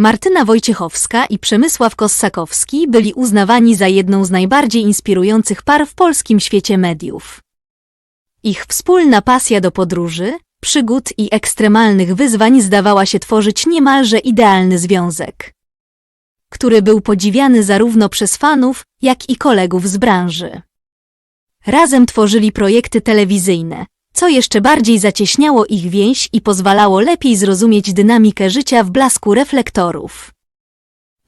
Martyna Wojciechowska i Przemysław Kossakowski byli uznawani za jedną z najbardziej inspirujących par w polskim świecie mediów. Ich wspólna pasja do podróży, przygód i ekstremalnych wyzwań zdawała się tworzyć niemalże idealny związek, który był podziwiany zarówno przez fanów, jak i kolegów z branży. Razem tworzyli projekty telewizyjne, co jeszcze bardziej zacieśniało ich więź i pozwalało lepiej zrozumieć dynamikę życia w blasku reflektorów.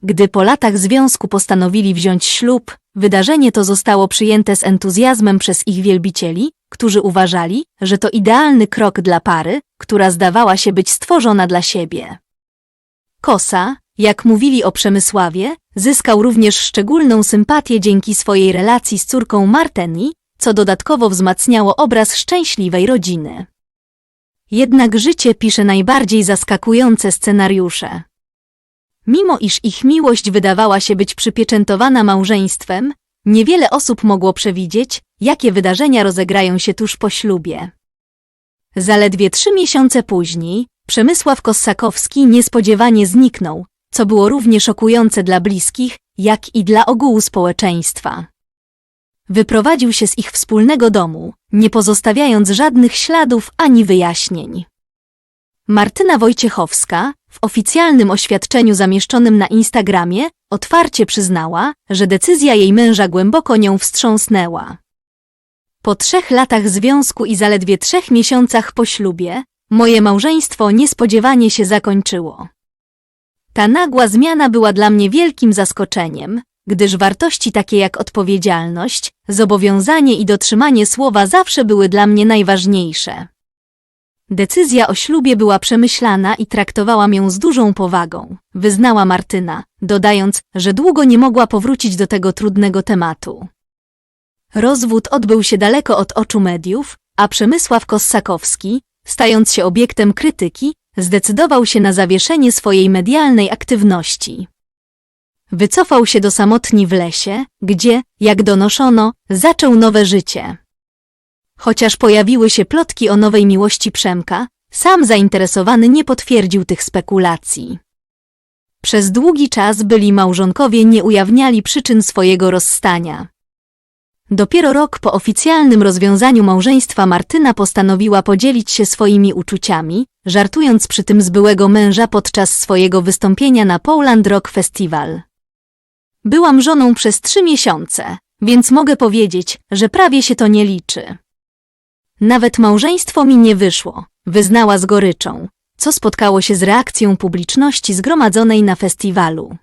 Gdy po latach związku postanowili wziąć ślub, wydarzenie to zostało przyjęte z entuzjazmem przez ich wielbicieli, którzy uważali, że to idealny krok dla pary, która zdawała się być stworzona dla siebie. Kosa, jak mówili o Przemysławie, zyskał również szczególną sympatię dzięki swojej relacji z córką Marteni, co dodatkowo wzmacniało obraz szczęśliwej rodziny. Jednak życie pisze najbardziej zaskakujące scenariusze. Mimo iż ich miłość wydawała się być przypieczętowana małżeństwem, niewiele osób mogło przewidzieć, jakie wydarzenia rozegrają się tuż po ślubie. Zaledwie trzy miesiące później Przemysław Kossakowski niespodziewanie zniknął, co było równie szokujące dla bliskich, jak i dla ogółu społeczeństwa. Wyprowadził się z ich wspólnego domu, nie pozostawiając żadnych śladów ani wyjaśnień. Martyna Wojciechowska, w oficjalnym oświadczeniu zamieszczonym na Instagramie, otwarcie przyznała, że decyzja jej męża głęboko nią wstrząsnęła. Po trzech latach związku i zaledwie trzech miesiącach po ślubie, moje małżeństwo niespodziewanie się zakończyło. Ta nagła zmiana była dla mnie wielkim zaskoczeniem, gdyż wartości takie jak odpowiedzialność, zobowiązanie i dotrzymanie słowa zawsze były dla mnie najważniejsze. Decyzja o ślubie była przemyślana i traktowałam ją z dużą powagą, wyznała Martyna, dodając, że długo nie mogła powrócić do tego trudnego tematu. Rozwód odbył się daleko od oczu mediów, a Przemysław Kossakowski, stając się obiektem krytyki, zdecydował się na zawieszenie swojej medialnej aktywności. Wycofał się do samotni w lesie, gdzie, jak donoszono, zaczął nowe życie. Chociaż pojawiły się plotki o nowej miłości Przemka, sam zainteresowany nie potwierdził tych spekulacji. Przez długi czas byli małżonkowie nie ujawniali przyczyn swojego rozstania. Dopiero rok po oficjalnym rozwiązaniu małżeństwa Martyna postanowiła podzielić się swoimi uczuciami, żartując przy tym z byłego męża podczas swojego wystąpienia na Poland Rock Festival. Byłam żoną przez trzy miesiące, więc mogę powiedzieć, że prawie się to nie liczy. Nawet małżeństwo mi nie wyszło, wyznała z goryczą, co spotkało się z reakcją publiczności zgromadzonej na festiwalu.